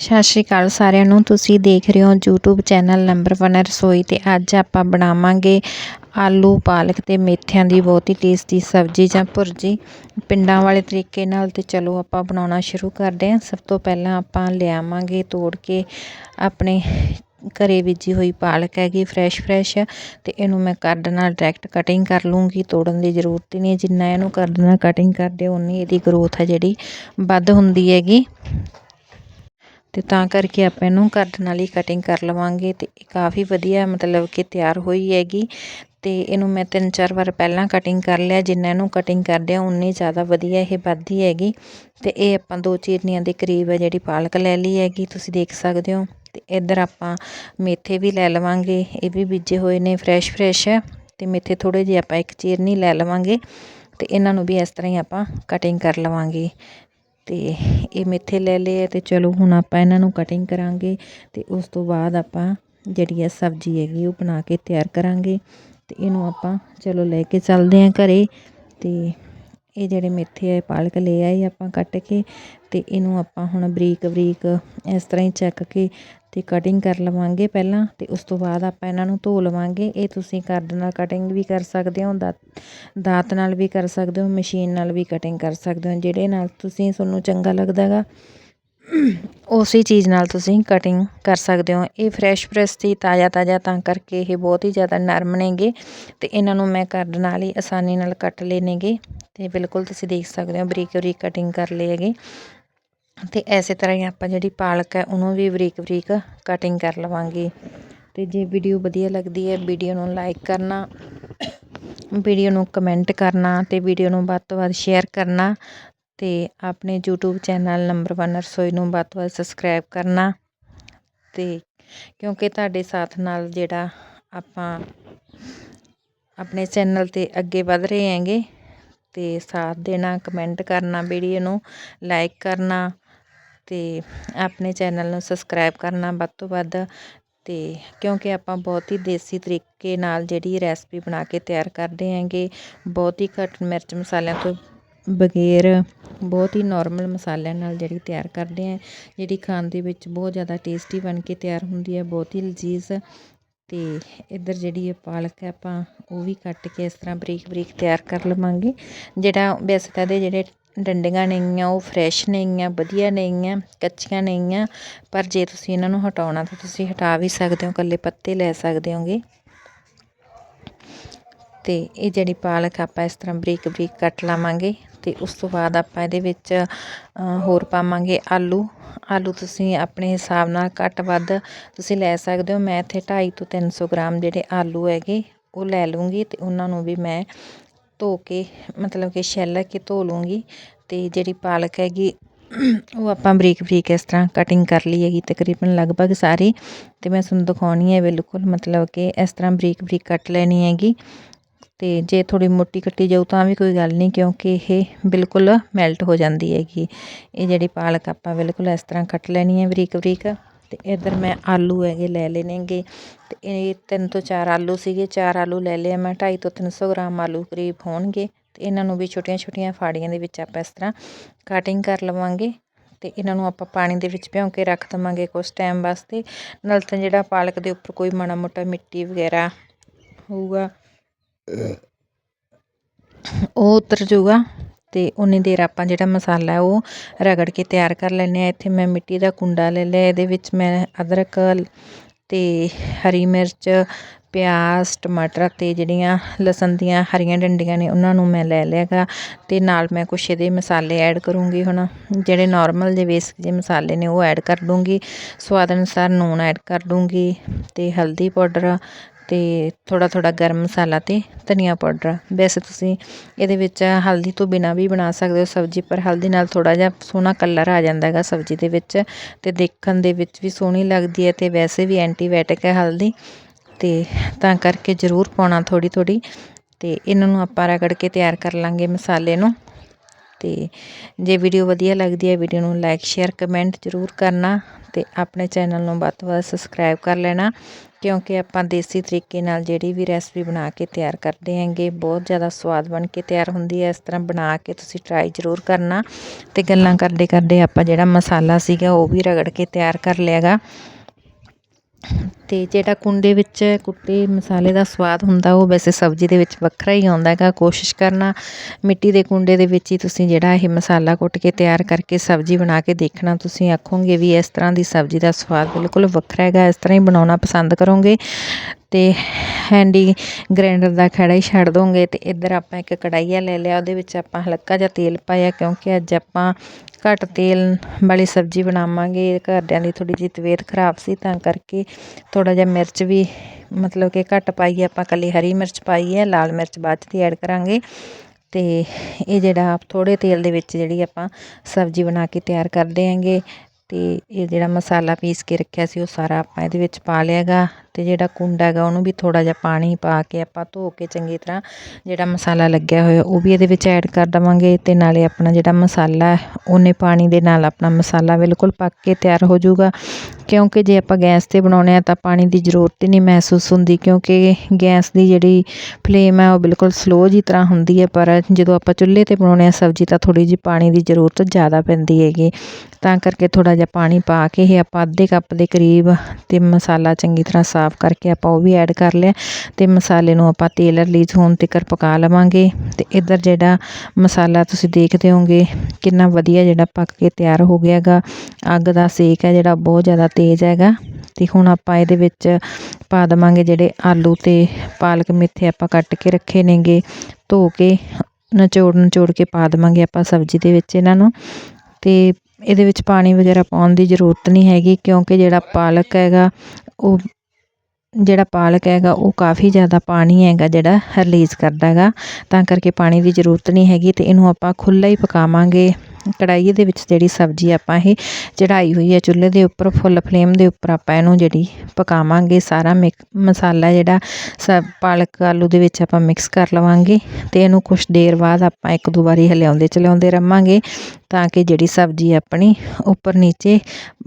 ਸਤਿ ਸ਼੍ਰੀ ਅਕਾਲ ਸਾਰਿਆਂ ਨੂੰ। ਤੁਸੀਂ ਦੇਖ ਰਹੇ ਹੋ YouTube ਚੈਨਲ ਨੰਬਰ 1 ਰਸੋਈ ਤੇ ਅੱਜ ਆਪਾਂ ਬਣਾਵਾਂਗੇ ਆਲੂ, ਪਾਲਕ ਤੇ ਮੇਥਿਆਂ ਦੀ ਬਹੁਤ ਹੀ ਟੇਸਟੀ ਸਬਜ਼ੀ ਜਾਂ ਭੁਰਜੀ। ਪਿੰਡਾਂ ਵਾਲੇ ਤਰੀਕੇ ਨਾਲ ਤੇ ਚਲੋ ਆਪਾਂ ਬਣਾਉਣਾ ਸ਼ੁਰੂ ਕਰਦੇ ਹਾਂ। ਸਭ ਤੋਂ ਪਹਿਲਾਂ ਆਪਾਂ ਲਿਆਵਾਂਗੇ, ਤੋੜ ਕੇ ਆਪਣੇ ਘਰੇ ਬੀਜੀ ਹੋਈ ਪਾਲਕ ਹੈਗੀ ਫਰੈਸ਼ ਫਰੈਸ਼ ਤੇ ਇਹਨੂੰ ਮੈਂ ਕੱਢ ਨਾਲ ਡਾਇਰੈਕਟ ਕਟਿੰਗ ਕਰ ਲੂੰਗੀ। ਤੋੜਨ ਦੀ ਜ਼ਰੂਰਤ ਹੀ ਨਹੀਂ, ਜਿੰਨਾ ਇਹਨੂੰ ਕੱਢ ਨਾਲ ਕਟਿੰਗ ਕਰਦੇ ਉਨੀ ਇਹਦੀ ਗਰੋਥ ਹੈ ਜਿਹੜੀ ਵੱਧ ਹੁੰਦੀ ਹੈਗੀ। ਅਤੇ ਤਾਂ ਕਰਕੇ ਆਪਾਂ ਇਹਨੂੰ ਕੱਟ ਨਾਲ ਹੀ ਕਟਿੰਗ ਕਰ ਲਵਾਂਗੇ ਅਤੇ ਇਹ ਕਾਫੀ ਵਧੀਆ ਮਤਲਬ ਕਿ ਤਿਆਰ ਹੋਈ ਹੈਗੀ। ਅਤੇ ਇਹਨੂੰ ਮੈਂ ਤਿੰਨ ਚਾਰ ਵਾਰ ਪਹਿਲਾਂ ਕਟਿੰਗ ਕਰ ਲਿਆ, ਜਿੰਨਾ ਇਹਨੂੰ ਕਟਿੰਗ ਕਰਦੇ ਆ ਉਨੀ ਜ਼ਿਆਦਾ ਵਧੀਆ ਇਹ ਵੱਧਦੀ ਹੈਗੀ। ਅਤੇ ਇਹ ਆਪਾਂ ਦੋ ਚੀਰਨੀਆਂ ਦੇ ਕਰੀਬ ਹੈ ਜਿਹੜੀ ਪਾਲਕ ਲੈ ਲਈ ਹੈਗੀ, ਤੁਸੀਂ ਦੇਖ ਸਕਦੇ ਹੋ। ਅਤੇ ਇੱਧਰ ਆਪਾਂ ਮੇਥੇ ਵੀ ਲੈ ਲਵਾਂਗੇ, ਇਹ ਵੀ ਬੀਜੇ ਹੋਏ ਨੇ ਫਰੈਸ਼ ਫਰੈਸ਼ ਹੈ ਅਤੇ ਮੇਥੇ ਥੋੜ੍ਹੇ ਜਿਹੇ ਆਪਾਂ ਇੱਕ ਚੀਰਨੀ ਲੈ ਲਵਾਂਗੇ ਅਤੇ ਇਹਨਾਂ ਨੂੰ ਵੀ ਇਸ ਤਰ੍ਹਾਂ ਹੀ ਆਪਾਂ ਕਟਿੰਗ ਕਰ ਲਵਾਂਗੇ। ਤੇ ਇਹ ਮੇਥੇ ਲੈ ਲਏ ਹੈ ਅਤੇ ਚਲੋ ਹੁਣ ਆਪਾਂ ਇਹਨਾਂ ਨੂੰ ਕਟਿੰਗ ਕਰਾਂਗੇ ਅਤੇ ਉਸ ਤੋਂ ਬਾਅਦ ਆਪਾਂ ਜਿਹੜੀ ਹੈ ਸਬਜ਼ੀ ਹੈਗੀ ਉਹ ਬਣਾ ਕੇ ਤਿਆਰ ਕਰਾਂਗੇ ਅਤੇ ਇਹਨੂੰ ਆਪਾਂ ਚਲੋ ਲੈ ਕੇ ਚੱਲਦੇ ਹਾਂ ਘਰੇ ਅਤੇ ਇਹ ਜਿਹੜੇ ਮੇਥੇ ਆ ਪਾਲਕ ਲੈ ਆਏ ਆਪਾਂ ਕੱਟ ਕੇ ਅਤੇ ਇਹਨੂੰ ਆਪਾਂ ਹੁਣ ਬਰੀਕ ਬਰੀਕ ਇਸ ਤਰ੍ਹਾਂ ਹੀ ਚੱਕ ਕੇ ਅਤੇ ਕਟਿੰਗ ਕਰ ਲਵਾਂਗੇ ਪਹਿਲਾਂ ਅਤੇ ਉਸ ਤੋਂ ਬਾਅਦ ਆਪਾਂ ਇਹਨਾਂ ਨੂੰ ਧੋ ਲਵਾਂਗੇ। ਇਹ ਤੁਸੀਂ ਕਰਦ ਨਾਲ ਕਟਿੰਗ ਵੀ ਕਰ ਸਕਦੇ ਹੋ, ਦਾਤ ਨਾਲ ਵੀ ਕਰ ਸਕਦੇ ਹੋ ਮਸ਼ੀਨ ਨਾਲ ਵੀ ਕਟਿੰਗ ਕਰ ਸਕਦੇ ਹੋ, ਜਿਹੜੇ ਨਾਲ ਤੁਸੀਂ ਤੁਹਾਨੂੰ ਚੰਗਾ ਲੱਗਦਾ ਹੈਗਾ ਉਸੇ ਚੀਜ਼ ਨਾਲ ਤੁਸੀਂ ਕਟਿੰਗ ਕਰ ਸਕਦੇ ਹੋ। ਇਹ ਫਰੈਸ਼ ਫਰੈਸ਼ ਸੀ, ਤਾਜ਼ਾ ਤਾਜ਼ਾ, ਤਾਂ ਕਰਕੇ ਇਹ ਬਹੁਤ ਹੀ ਜ਼ਿਆਦਾ ਨਰਮ ਨੇਗੇ ਤੇ ਇਹਨਾਂ ਨੂੰ ਮੈਂ ਕਰਦ ਨਾਲ ਹੀ ਆਸਾਨੀ ਨਾਲ ਕੱਟ ਲੈਣੇਗੇ ਨੇਗੇ ਤੇ ਬਿਲਕੁਲ ਤੁਸੀਂ ਦੇਖ ਸਕਦੇ ਹੋ ਬਰੀਕ ਬਰੀਕ ਕਟਿੰਗ ਕਰ ਲਏ ਹੈਗੇ। ਅਤੇ ਇਸੇ ਤਰ੍ਹਾਂ ਹੀ ਆਪਾਂ ਜਿਹੜੀ ਪਾਲਕ ਹੈ, ਉਹਨੂੰ ਵੀ ਬਰੀਕ ਬਰੀਕ ਕਟਿੰਗ ਕਰ ਲਵਾਂਗੇ। ਅਤੇ ਜੇ ਵੀਡੀਓ ਵਧੀਆ ਲੱਗਦੀ ਹੈ ਵੀਡੀਓ ਨੂੰ ਲਾਈਕ ਕਰਨਾ ਵੀਡੀਓ ਨੂੰ ਕਮੈਂਟ ਕਰਨਾ ਅਤੇ ਵੀਡੀਓ ਨੂੰ ਵੱਧ ਤੋਂ ਵੱਧ ਸ਼ੇਅਰ ਕਰਨਾ ਅਤੇ ਆਪਣੇ YouTube ਚੈਨਲ ਨੰਬਰ 1 ਰਸੋਈ ਨੂੰ ਵੱਧ ਤੋਂ ਵੱਧ ਸਬਸਕ੍ਰਾਈਬ ਕਰਨਾ ਅਤੇ ਕਿਉਂਕਿ ਤੁਹਾਡੇ ਸਾਥ ਨਾਲ ਜਿਹੜਾ ਆਪਾਂ ਆਪਣੇ ਚੈਨਲ ਤੇ ਅੱਗੇ ਵਧ ਰਹੇ ਹੈਗੇ ਤੇ ਸਾਥ ਦੇਣਾ ਕਮੈਂਟ ਕਰਨਾ ਵੀਡੀਓ ਨੂੰ ਲਾਈਕ ਕਰਨਾ ਅਤੇ ਆਪਣੇ ਚੈਨਲ ਨੂੰ ਸਬਸਕ੍ਰਾਈਬ ਕਰਨਾ ਵੱਧ ਤੋਂ ਵੱਧ ਅਤੇ ਕਿਉਂਕਿ ਆਪਾਂ ਬਹੁਤ ਹੀ ਦੇਸੀ ਤਰੀਕੇ ਨਾਲ ਜਿਹੜੀ ਰੈਸਪੀ ਬਣਾ ਕੇ ਤਿਆਰ ਕਰਦੇ ਹੈਗੇ, ਬਹੁਤ ਹੀ ਘੱਟ ਮਿਰਚ ਮਸਾਲਿਆਂ ਤੋਂ ਬਗੈਰ ਬਹੁਤ ਹੀ ਨੋਰਮਲ ਮਸਾਲਿਆਂ ਨਾਲ ਜਿਹੜੀ ਤਿਆਰ ਕਰਦੇ ਹੈ, ਜਿਹੜੀ ਖਾਣ ਦੇ ਵਿੱਚ ਬਹੁਤ ਜ਼ਿਆਦਾ ਟੇਸਟੀ ਬਣ ਕੇ ਤਿਆਰ ਹੁੰਦੀ ਹੈ, ਬਹੁਤ ਹੀ ਲਜ਼ੀਜ਼ ਅਤੇ ਇੱਧਰ ਜਿਹੜੀ ਇਹ ਪਾਲਕ ਹੈ ਆਪਾਂ ਉਹ ਵੀ ਕੱਟ ਕੇ ਇਸ ਤਰ੍ਹਾਂ ਬਰੀਕ ਬਰੀਕ ਤਿਆਰ ਕਰ ਲਵਾਂਗੇ, ਜਿਹੜਾ ਵੈਸੇ ਤਾਂ ਦੇ ਜਿਹੜੇ ਡੰਡੀਆਂ ਨੇਗੀਆਂ, ਉਹ ਫਰੈਸ਼ ਨੇਗੀਆਂ, ਵਧੀਆ ਨੇਗੀਆਂ, ਕੱਚੀਆਂ ਨੇਗੀਆਂ। ਪਰ ਜੇ ਤੁਸੀਂ ਇਹਨਾਂ ਨੂੰ ਹਟਾਉਣਾ, ਤਾਂ ਤੁਸੀਂ ਹਟਾ ਵੀ ਸਕਦੇ ਹੋ, ਇਕੱਲੇ ਪੱਤੇ ਲੈ ਸਕਦੇ ਹੋਗੇ। ਤੇ ਇਹ ਜਿਹੜੀ ਪਾਲਕ ਆਪਾਂ ਇਸ ਤਰ੍ਹਾਂ ਬਰੀਕ ਬਰੀਕ ਕੱਟ ਲਾਵਾਂਗੇ, ਤੇ ਉਸ ਤੋਂ ਬਾਅਦ ਆਪਾਂ ਇਹਦੇ ਵਿੱਚ ਹੋਰ ਪਾਵਾਂਗੇ ਆਲੂ। ਆਲੂ ਤੁਸੀਂ ਆਪਣੇ ਹਿਸਾਬ ਨਾਲ ਘੱਟ ਵੱਧ ਤੁਸੀਂ ਲੈ ਸਕਦੇ ਹੋ। ਮੈਂ ਇੱਥੇ 250 ਤੋਂ 300 ਗ੍ਰਾਮ ਜਿਹੜੇ ਆਲੂ ਹੈਗੇ, ਉਹ ਲੈ ਲੂੰਗੀ ਤੇ ਉਹਨਾਂ ਨੂੰ ਵੀ ਮੈਂ ਧੋ ਕੇ, ਮਤਲਬ ਕਿ ਛਿੱਲ ਕੇ ਧੋ ਲੂੰਗੀ ਤੇ ਜਿਹੜੀ ਪਾਲਕ ਹੈਗੀ, ਉਹ ਆਪਾਂ ਬਰੀਕ ਬਰੀਕ ਇਸ ਤਰ੍ਹਾਂ ਕਟਿੰਗ ਕਰ ਲਈ ਹੈਗੀ ਤਕਰੀਬਨ ਲਗਭਗ ਸਾਰੀ ਤੇ ਮੈਂ ਤੁਹਾਨੂੰ ਦਿਖਾਉਣੀ ਹੈ ਬਿਲਕੁਲ, ਮਤਲਬ ਕਿ ਇਸ ਤਰ੍ਹਾਂ ਬਰੀਕ ਬਰੀਕ ਕੱਟ ਲੈਣੀ ਹੈਗੀ ਤੇ ਜੇ ਥੋੜੀ ਮੋਟੀ ਕੱਟੀ ਜਾਊ ਤਾਂ ਵੀ ਕੋਈ ਗੱਲ ਨਹੀਂ ਕਿਉਂਕਿ ਇਹ ਬਿਲਕੁਲ ਮੈਲਟ ਹੋ ਜਾਂਦੀ ਹੈਗੀ। ਇਹ ਜਿਹੜੀ ਪਾਲਕ ਆਪਾਂ ਬਿਲਕੁਲ ਇਸ ਤਰ੍ਹਾਂ ਕੱਟ ਲੈਣੀ ਹੈ ਬਰੀਕ ਬਰੀਕ ਤੇ ਇਧਰ ਮੈਂ ਆਲੂ ਹੈਗੇ ਲੈ ਲੈਣੇਗੇ ਤੇ ਇਹ ਤਿੰਨ ਤੋਂ ਚਾਰ ਆਲੂ ਸੀਗੇ, ਚਾਰ ਆਲੂ ਲੈ ਲਿਆ ਮੈਂ 250 ਤੋਂ 300 ਗ੍ਰਾਮ ਆਲੂ ਕਰੀਬ ਹੋਣਗੇ ਤੇ ਇਹਨਾਂ ਨੂੰ ਵੀ ਛੋਟੀਆਂ ਛੋਟੀਆਂ ਫਾੜੀਆਂ ਦੇ ਵਿੱਚ ਆਪਾਂ ਇਸ ਤਰ੍ਹਾਂ ਕਟਿੰਗ ਕਰ ਲਵਾਂਗੇ ਤੇ ਇਹਨਾਂ ਨੂੰ ਆਪਾਂ ਪਾਣੀ ਦੇ ਵਿੱਚ ਭਿਉਂ ਕੇ ਰੱਖ ਦਵਾਂਗੇ ਕੁਝ ਟਾਈਮ ਵਾਸਤੇ। ਨਾਲ ਤਾਂ ਜਿਹੜਾ ਪਾਲਕ ਦੇ ਉੱਪਰ ਕੋਈ ਮਾੜਾ ਮੋਟਾ ਮਿੱਟੀ ਵਗੈਰਾ ਹੋਊਗਾ, ਉਹ ਉਤਰ ਜਾਊਗਾ। ਅਤੇ ਉਨੀ ਦੇਰ ਆਪਾਂ ਜਿਹੜਾ ਮਸਾਲਾ ਉਹ ਰਗੜ ਕੇ ਤਿਆਰ ਕਰ ਲੈਂਦੇ ਹਾਂ। ਇੱਥੇ ਮੈਂ ਮਿੱਟੀ ਦਾ ਕੁੰਡਾ ਲੈ ਲਿਆ। ਇਹਦੇ ਵਿੱਚ ਮੈਂ ਅਦਰਕ ਅਤੇ ਹਰੀ ਮਿਰਚ, ਪਿਆਜ਼, ਟਮਾਟਰ ਅਤੇ ਜਿਹੜੀਆਂ ਲਸਣ ਦੀਆਂ ਹਰੀਆਂ ਡੰਡੀਆਂ ਨੇ ਉਹਨਾਂ ਨੂੰ ਮੈਂ ਲੈ ਲਿਆ ਗਾ ਅਤੇ ਨਾਲ ਮੈਂ ਕੁਛ ਇਹਦੇ ਮਸਾਲੇ ਐਡ ਕਰੂੰਗੀ ਹੁਣ। ਜਿਹੜੇ ਨੋਰਮਲ ਜੇ ਬੇਸਿਕ ਜਿਹੇ ਮਸਾਲੇ ਨੇ ਉਹ ਐਡ ਕਰ ਦੂੰਗੀ। ਸਵਾਦ ਅਨੁਸਾਰ ਨੂਣ ਐਡ ਕਰ ਦੂੰਗੀ ਅਤੇ ਹਲਦੀ ਪਾਊਡਰ ਅਤੇ ਥੋੜ੍ਹਾ ਥੋੜ੍ਹਾ ਗਰਮ ਮਸਾਲਾ ਅਤੇ ਧਨੀਆ ਪਾਊਡਰ। ਵੈਸੇ ਤੁਸੀਂ ਇਹਦੇ ਵਿੱਚ ਹਲਦੀ ਤੋਂ ਬਿਨਾਂ ਵੀ ਬਣਾ ਸਕਦੇ ਹੋ ਸਬਜ਼ੀ, ਪਰ ਹਲਦੀ ਨਾਲ ਥੋੜ੍ਹਾ ਜਿਹਾ ਸੋਹਣਾ ਕਲਰ ਆ ਜਾਂਦਾ ਹੈਗਾ ਸਬਜ਼ੀ ਦੇ ਵਿੱਚ ਅਤੇ ਦੇਖਣ ਦੇ ਵਿੱਚ ਵੀ ਸੋਹਣੀ ਲੱਗਦੀ ਹੈ ਅਤੇ ਵੈਸੇ ਵੀ ਐਂਟੀਬਾਇਓਟਿਕ ਹੈ ਹਲਦੀ ਅਤੇ ਤਾਂ ਕਰਕੇ ਜ਼ਰੂਰ ਪਾਉਣਾ ਥੋੜ੍ਹੀ ਥੋੜ੍ਹੀ ਅਤੇ ਇਹਨਾਂ ਨੂੰ ਆਪਾਂ ਰਗੜ ਕੇ ਤਿਆਰ ਕਰ ਲਾਂਗੇ ਮਸਾਲੇ ਨੂੰ ਅਤੇ ਜੇ ਵੀਡੀਓ ਵਧੀਆ ਲੱਗਦੀ ਹੈ ਵੀਡੀਓ ਨੂੰ ਲਾਈਕ ਸ਼ੇਅਰ ਕਮੈਂਟ ਜ਼ਰੂਰ ਕਰਨਾ ਅਤੇ ਆਪਣੇ ਚੈਨਲ ਨੂੰ ਵੱਧ ਤੋਂ ਵੱਧ ਸਬਸਕ੍ਰਾਈਬ ਕਰ ਲੈਣਾ ਕਿਉਂਕਿ ਆਪਾਂ ਦੇਸੀ ਤਰੀਕੇ ਨਾਲ ਜਿਹੜੀ ਵੀ ਰੈਸਪੀ ਬਣਾ ਕੇ ਤਿਆਰ ਕਰਦੇ ਹੈਗੇ, ਬਹੁਤ ਜ਼ਿਆਦਾ ਸਵਾਦ ਬਣ ਕੇ ਤਿਆਰ ਹੁੰਦੀ ਹੈ। ਇਸ ਤਰ੍ਹਾਂ ਬਣਾ ਕੇ ਤੁਸੀਂ ਟਰਾਈ ਜ਼ਰੂਰ ਕਰਨਾ ਤੇ ਗੱਲਾਂ ਕਰਦੇ ਕਰਦੇ ਆਪਾਂ ਜਿਹੜਾ ਮਸਾਲਾ ਸੀਗਾ ਉਹ ਵੀ ਰਗੜ ਕੇ ਤਿਆਰ ਕਰ ਲਿਆਗਾ। ਅਤੇ ਜਿਹੜਾ ਕੁੰਡੇ ਵਿੱਚ ਕੁੱਟੇ ਮਸਾਲੇ ਦਾ ਸਵਾਦ ਹੁੰਦਾ, ਉਹ ਵੈਸੇ ਸਬਜ਼ੀ ਦੇ ਵਿੱਚ ਵੱਖਰਾ ਹੀ ਆਉਂਦਾ ਹੈਗਾ। ਕੋਸ਼ਿਸ਼ ਕਰਨਾ ਮਿੱਟੀ ਦੇ ਕੁੰਡੇ ਦੇ ਵਿੱਚ ਹੀ ਤੁਸੀਂ ਜਿਹੜਾ ਇਹ ਮਸਾਲਾ ਕੁੱਟ ਕੇ ਤਿਆਰ ਕਰਕੇ ਸਬਜ਼ੀ ਬਣਾ ਕੇ ਦੇਖਣਾ। ਤੁਸੀਂ ਆਖੋਗੇ ਵੀ ਇਸ ਤਰ੍ਹਾਂ ਦੀ ਸਬਜ਼ੀ ਦਾ ਸਵਾਦ ਬਿਲਕੁਲ ਵੱਖਰਾ ਹੈਗਾ, ਇਸ ਤਰ੍ਹਾਂ ਹੀ ਬਣਾਉਣਾ ਪਸੰਦ ਕਰੋਗੇ। ਤੇ ਹੈਂਡੀ ਗ੍ਰਾਈਂਡਰ ਦਾ ਖੜਾ ਹੀ ਛੱਡ ਦੋਗੇ ਅਤੇ ਇੱਧਰ ਆਪਾਂ ਇੱਕ ਕੜਾਹੀਆ ਲੈ ਲਿਆ, ਉਹਦੇ ਵਿੱਚ ਆਪਾਂ ਹਲਕਾ ਜਿਹਾ ਤੇਲ ਪਾਇਆ ਕਿਉਂਕਿ ਅੱਜ ਆਪਾਂ ਘੱਟ ਤੇਲ ਵਾਲੀ ਸਬਜ਼ੀ ਬਣਾਵਾਂਗੇ, ਘਰਦਿਆਂ ਦੀ ਥੋੜ੍ਹੀ ਜਿਹੀ ਤਬੀਅਤ ਖਰਾਬ ਸੀ ਤਾਂ ਕਰਕੇ ਥੋੜ੍ਹਾ ਜਿਹਾ ਮਿਰਚ ਵੀ ਮਤਲਬ ਕਿ ਘੱਟ ਪਾਈ ਆਪਾਂ ਇਕੱਲੀ ਹਰੀ ਮਿਰਚ ਪਾਈ ਹੈ, ਲਾਲ ਮਿਰਚ ਬਾਅਦ 'ਚ ਦੀ ਐਡ ਕਰਾਂਗੇ ਅਤੇ ਇਹ ਜਿਹੜਾ ਥੋੜ੍ਹੇ ਤੇਲ ਦੇ ਵਿੱਚ ਜਿਹੜੀ ਆਪਾਂ ਸਬਜ਼ੀ ਬਣਾ ਕੇ ਤਿਆਰ ਕਰਦੇ ਆਂਗੇ ਅਤੇ ਇਹ ਜਿਹੜਾ ਮਸਾਲਾ ਪੀਸ ਕੇ ਰੱਖਿਆ ਸੀ, ਉਹ ਸਾਰਾ ਆਪਾਂ ਇਹਦੇ ਵਿੱਚ ਪਾ ਲਿਆਗਾ ਅਤੇ ਜਿਹੜਾ ਕੁੰਡਾ ਹੈਗਾ, ਉਹਨੂੰ ਵੀ ਥੋੜ੍ਹਾ ਜਿਹਾ ਪਾਣੀ ਪਾ ਕੇ ਆਪਾਂ ਧੋ ਕੇ ਚੰਗੀ ਤਰ੍ਹਾਂ ਜਿਹੜਾ ਮਸਾਲਾ ਲੱਗਿਆ ਹੋਇਆ, ਉਹ ਵੀ ਇਹਦੇ ਵਿੱਚ ਐਡ ਕਰ ਦੇਵਾਂਗੇ ਅਤੇ ਨਾਲੇ ਆਪਣਾ ਜਿਹੜਾ ਮਸਾਲਾ ਉਹਨੇ ਪਾਣੀ ਦੇ ਨਾਲ ਆਪਣਾ ਮਸਾਲਾ ਬਿਲਕੁਲ ਪੱਕ ਕੇ ਤਿਆਰ ਹੋ ਜਾਊਗਾ। ਕਿਉਂਕਿ ਜੇ ਆਪਾਂ ਗੈਸ ਤੇ ਬਣਾਉਣੇ ਆ ਤਾਂ ਪਾਣੀ ਦੀ ਜ਼ਰੂਰਤ ਹੀ ਨਹੀਂ ਮਹਿਸੂਸ ਹੁੰਦੀ, ਕਿਉਂਕਿ ਗੈਸ ਦੀ ਜਿਹੜੀ ਫਲੇਮ ਹੈ, ਉਹ ਬਿਲਕੁਲ ਸਲੋ ਜੀ ਤਰ੍ਹਾਂ ਹੁੰਦੀ ਹੈ, ਪਰ ਜਦੋਂ ਆਪਾਂ ਚੁੱਲ੍ਹੇ ਤੇ ਬਣਾਉਣੇ ਆ ਸਬਜ਼ੀ ਤਾਂ ਥੋੜੀ ਜਿਹੀ ਪਾਣੀ ਦੀ ਜ਼ਰੂਰਤ ਜ਼ਿਆਦਾ ਪੈਂਦੀ ਹੈਗੀ। ਤਾਂ ਕਰਕੇ ਥੋੜ੍ਹਾ ਜਿਹਾ ਪਾਣੀ ਪਾ ਕੇ ਇਹ ਆਪਾਂ ਅੱਧੇ ਕੱਪ ਦੇ ਕਰੀਬ ਅਤੇ ਮਸਾਲਾ ਚੰਗੀ ਤਰ੍ਹਾਂ ਸਾਫ਼ ਕਰਕੇ ਆਪਾਂ ਉਹ ਵੀ ਐਡ ਕਰ ਲਿਆ ਅਤੇ ਮਸਾਲੇ ਨੂੰ ਆਪਾਂ ਤੇਲ ਰਿਲੀਜ਼ ਹੋਣ ਤੱਕ ਪਕਾ ਲਵਾਂਗੇ ਅਤੇ ਇੱਧਰ ਜਿਹੜਾ ਮਸਾਲਾ ਤੁਸੀਂ ਦੇਖਦੇ ਹੋਗੇ ਕਿੰਨਾ ਵਧੀਆ ਜਿਹੜਾ ਪੱਕ ਕੇ ਤਿਆਰ ਹੋ ਗਿਆ ਹੈਗਾ। ਅੱਗ ਦਾ ਸੇਕ ਹੈ ਜਿਹੜਾ ਬਹੁਤ ਜ਼ਿਆਦਾ ਤੇਜ਼ ਹੈਗਾ ਅਤੇ ਹੁਣ ਆਪਾਂ ਇਹਦੇ ਵਿੱਚ ਪਾ ਦਵਾਂਗੇ ਜਿਹੜੇ ਆਲੂ ਅਤੇ ਪਾਲਕ ਮੇਥੇ ਆਪਾਂ ਕੱਟ ਕੇ ਰੱਖੇ ਨੇਗੇ, ਧੋ ਕੇ ਨਿਚੋੜ ਨਿਚੋੜ ਕੇ ਪਾ ਦਵਾਂਗੇ ਆਪਾਂ ਸਬਜ਼ੀ ਦੇ ਵਿੱਚ ਇਹਨਾਂ ਨੂੰ ਅਤੇ ਇਹਦੇ ਵਿੱਚ ਪਾਣੀ ਵਗੈਰਾ ਪਾਉਣ ਦੀ ਜ਼ਰੂਰਤ ਨਹੀਂ ਹੈਗੀ ਕਿਉਂਕਿ ਜਿਹੜਾ ਪਾਲਕ ਹੈਗਾ, ਉਹ ਜਿਹੜਾ ਪਾਲਕ ਹੈਗਾ, ਉਹ ਕਾਫੀ ਜ਼ਿਆਦਾ ਪਾਣੀ ਹੈਗਾ ਜਿਹੜਾ ਰਿਲੀਜ਼ ਕਰਦਾ ਹੈਗਾ। ਤਾਂ ਕਰਕੇ ਪਾਣੀ ਦੀ ਜ਼ਰੂਰਤ ਨਹੀਂ ਹੈਗੀ ਅਤੇ ਇਹਨੂੰ ਆਪਾਂ ਖੁੱਲ੍ਹਾ ਹੀ ਪਕਾਵਾਂਗੇ। ਕੜਾਈ ਦੇ ਵਿੱਚ ਜਿਹੜੀ ਸਬਜ਼ੀ ਆਪਾਂ ਇਹ ਚੜਾਈ ਹੋਈ ਹੈ, ਚੁੱਲ੍ਹੇ ਦੇ ਉੱਪਰ, ਫੁੱਲ ਫਲੇਮ ਦੇ ਉੱਪਰ ਆਪਾਂ ਇਹਨੂੰ ਜਿਹੜੀ ਪਕਾਵਾਂਗੇ, ਸਾਰਾ ਮਿਕ, ਮਸਾਲਾ ਜਿਹੜਾ ਸਬ, ਪਾਲਕ ਆਲੂ ਦੇ ਵਿੱਚ ਆਪਾਂ ਮਿਕਸ ਕਰ ਲਵਾਂਗੇ ਤੇ ਇਹਨੂੰ ਕੁਝ ਦੇਰ ਬਾਅਦ ਆਪਾਂ ਇੱਕ ਦੋ ਵਾਰੀ ਹਿਲਾਉਂਦੇ ਚਲਾਉਂਦੇ ਰਵਾਂਗੇ ਤਾਂ ਕਿ ਜਿਹੜੀ ਸਬਜ਼ੀ ਆਪਣੀ ਉੱਪਰ ਨੀਚੇ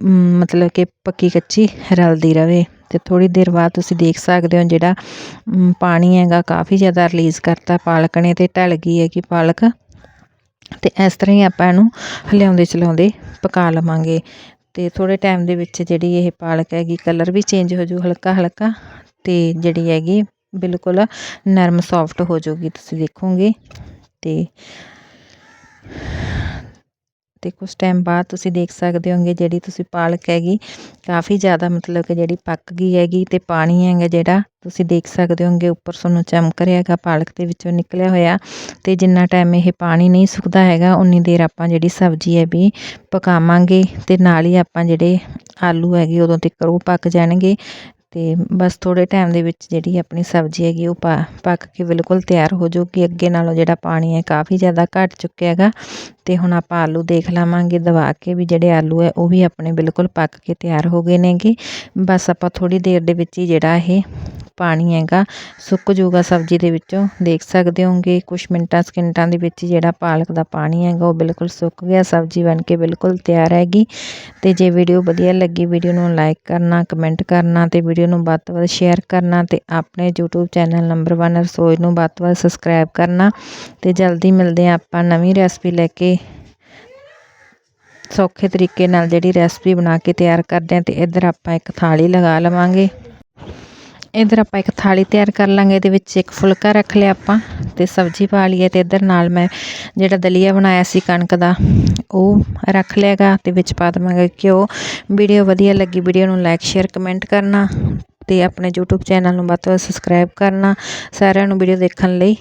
ਮਤਲਬ ਕਿ ਪੱਕੀ ਕੱਚੀ ਰਲਦੀ ਰਵੇ ਤੇ ਥੋੜੀ ਦੇਰ ਬਾਅਦ ਤੁਸੀਂ ਦੇਖ ਸਕਦੇ ਹੋ ਜਿਹੜਾ ਪਾਣੀ ਹੈਗਾ ਕਾਫੀ ਜ਼ਿਆਦਾ ਰਿਲੀਜ਼ ਕਰਤਾ ਪਾਲਕ ਨੇ ਤੇ ਢਲ ਗਈ ਹੈ ਕਿ ਪਾਲਕ। ਅਤੇ ਇਸ ਤਰ੍ਹਾਂ ਹੀ ਆਪਾਂ ਇਹਨੂੰ ਹਿਲਾਉਂਦੇ ਚਲਾਉਂਦੇ ਪਕਾ ਲਵਾਂਗੇ। ਅਤੇ ਥੋੜ੍ਹੇ ਟਾਈਮ ਦੇ ਵਿੱਚ ਜਿਹੜੀ ਇਹ ਪਾਲਕ ਹੈਗੀ ਕਲਰ ਵੀ ਚੇਂਜ ਹੋ ਜੂ ਹਲਕਾ ਹਲਕਾ ਅਤੇ ਜਿਹੜੀ ਹੈਗੀ ਬਿਲਕੁਲ ਨਰਮ ਸੌਫਟ ਹੋ ਜਾਊਗੀ, ਤੁਸੀਂ ਦੇਖੋਗੇ। ਅਤੇ ਅਤੇ ਕੁਛ ਟਾਈਮ ਬਾਅਦ ਤੁਸੀਂ ਦੇਖ ਸਕਦੇ ਹੋਗੇ ਜਿਹੜੀ ਤੁਸੀਂ ਪਾਲਕ ਹੈਗੀ, ਕਾਫੀ ਜ਼ਿਆਦਾ ਮਤਲਬ ਕਿ ਜਿਹੜੀ ਪੱਕ ਗਈ ਹੈਗੀ ਅਤੇ ਪਾਣੀ ਹੈਗਾ ਜਿਹੜਾ, ਤੁਸੀਂ ਦੇਖ ਸਕਦੇ ਹੋਗੇ ਉੱਪਰ ਤੁਹਾਨੂੰ ਚਮਕ ਰਿਹਾ ਹੈਗਾ, ਪਾਲਕ ਦੇ ਵਿੱਚੋਂ ਨਿਕਲਿਆ ਹੋਇਆ ਅਤੇ ਜਿੰਨਾ ਟਾਈਮ ਇਹ ਪਾਣੀ ਨਹੀਂ ਸੁੱਕਦਾ ਹੈਗਾ, ਉਨੀ ਦੇਰ ਆਪਾਂ ਜਿਹੜੀ ਸਬਜ਼ੀ ਹੈ ਵੀ ਪਕਾਵਾਂਗੇ ਅਤੇ ਨਾਲ ਹੀ ਆਪਾਂ ਜਿਹੜੇ ਆਲੂ ਹੈਗੇ ਉਦੋਂ ਤੱਕ ਉਹ ਪੱਕ ਜਾਣਗੇ। ਅਤੇ ਬਸ ਥੋੜ੍ਹੇ ਟਾਈਮ ਦੇ ਵਿੱਚ ਜਿਹੜੀ ਆਪਣੀ ਸਬਜ਼ੀ ਹੈਗੀ ਉਹ ਪਾ, ਪੱਕ ਕੇ ਬਿਲਕੁਲ ਤਿਆਰ ਹੋ ਜਾਊਗੀ। ਅੱਗੇ ਨਾਲੋਂ ਜਿਹੜਾ ਪਾਣੀ ਹੈ ਕਾਫੀ ਜ਼ਿਆਦਾ ਘੱਟ ਚੁੱਕਿਆ ਹੈਗਾ। ਅਤੇ ਹੁਣ ਆਪਾਂ ਆਲੂ ਦੇਖ ਲਵਾਂਗੇ, ਦਵਾ ਕੇ ਵੀ ਜਿਹੜੇ ਆਲੂ ਹੈ ਉਹ ਵੀ ਆਪਣੇ ਬਿਲਕੁਲ ਪੱਕ ਕੇ ਤਿਆਰ ਹੋ ਗਏ ਨੇਗੇ। ਬਸ ਆਪਾਂ ਥੋੜ੍ਹੀ ਦੇਰ ਦੇ ਵਿੱਚ ਹੀ ਜਿਹੜਾ ਇਹ ਪਾਣੀ ਹੈਗਾ, ਸੁੱਕ ਜੂਗਾ ਸਬਜ਼ੀ ਦੇ ਵਿੱਚੋਂ। ਦੇਖ ਸਕਦੇ ਹੋਗੇ ਕੁਝ ਮਿੰਟਾਂ, ਸਕਿੰਟਾਂ ਦੇ ਵਿੱਚ ਜਿਹੜਾ ਪਾਲਕ ਦਾ ਪਾਣੀ ਹੈਗਾ, ਉਹ ਬਿਲਕੁਲ ਸੁੱਕ ਗਿਆ, ਸਬਜ਼ੀ ਬਣ ਕੇ ਬਿਲਕੁਲ ਤਿਆਰ ਹੈਗੀ। ਤੇ ਜੇ ਵੀਡੀਓ ਵਧੀਆ ਲੱਗੀ, ਵੀਡੀਓ ਨੂੰ ਲਾਈਕ ਕਰਨਾ, ਕਮੈਂਟ ਕਰਨਾ ਤੇ ਵੀਡੀਓ ਨੂੰ ਵੱਧ ਤੋਂ ਵੱਧ ਸ਼ੇਅਰ ਕਰਨਾ ਤੇ ਆਪਣੇ YouTube ਚੈਨਲ ਨੰਬਰ 1 ਰਸੋਈ ਨੂੰ ਵੱਧ ਤੋਂ ਵੱਧ ਸਬਸਕ੍ਰਾਈਬ ਕਰਨਾ। ਤੇ ਜਲਦੀ ਮਿਲਦੇ ਆ ਆਪਾਂ ਨਵੀਂ ਰੈਸਪੀ ਲੈ ਕੇ। ਸੌਖੇ ਤਰੀਕੇ ਨਾਲ ਜਿਹੜੀ ਰੈਸਪੀ ਬਣਾ ਕੇ ਤਿਆਰ ਕਰਦੇ ਆ ਤੇ ਇੱਧਰ ਆਪਾਂ ਇੱਕ ਥਾਲੀ ਲਗਾ ਲਵਾਂਗੇ। ਇੱਧਰ ਆਪਾਂ ਇੱਕ ਥਾਲੀ ਤਿਆਰ ਕਰ ਲਾਂਗੇ, ਇਹਦੇ ਵਿੱਚ ਇੱਕ ਫੁਲਕਾ ਰੱਖ ਲਿਆ ਆਪਾਂ ਤੇ ਸਬਜ਼ੀ ਪਾ ਲਈਏ ਤੇ ਇੱਧਰ ਨਾਲ ਮੈਂ ਜਿਹੜਾ ਦਲੀਆ ਬਣਾਇਆ ਸੀ ਕਣਕ ਦਾ, ਉਹ ਰੱਖ ਲਿਆਗਾ ਤੇ ਵਿੱਚ ਪਾ ਦਵਾਂਗੇ ਘਿਓ। ਵੀਡੀਓ ਵਧੀਆ ਲੱਗੀ, ਵੀਡੀਓ ਨੂੰ ਲਾਈਕ ਸ਼ੇਅਰ ਕਮੈਂਟ ਕਰਨਾ ਤੇ ਆਪਣੇ YouTube ਚੈਨਲ ਨੂੰ ਵੱਧ ਤੋਂ ਵੱਧ ਸਬਸਕ੍ਰਾਈਬ ਕਰਨਾ। ਸਾਰਿਆਂ ਨੂੰ ਵੀਡੀਓ ਦੇਖਣ ਲਈ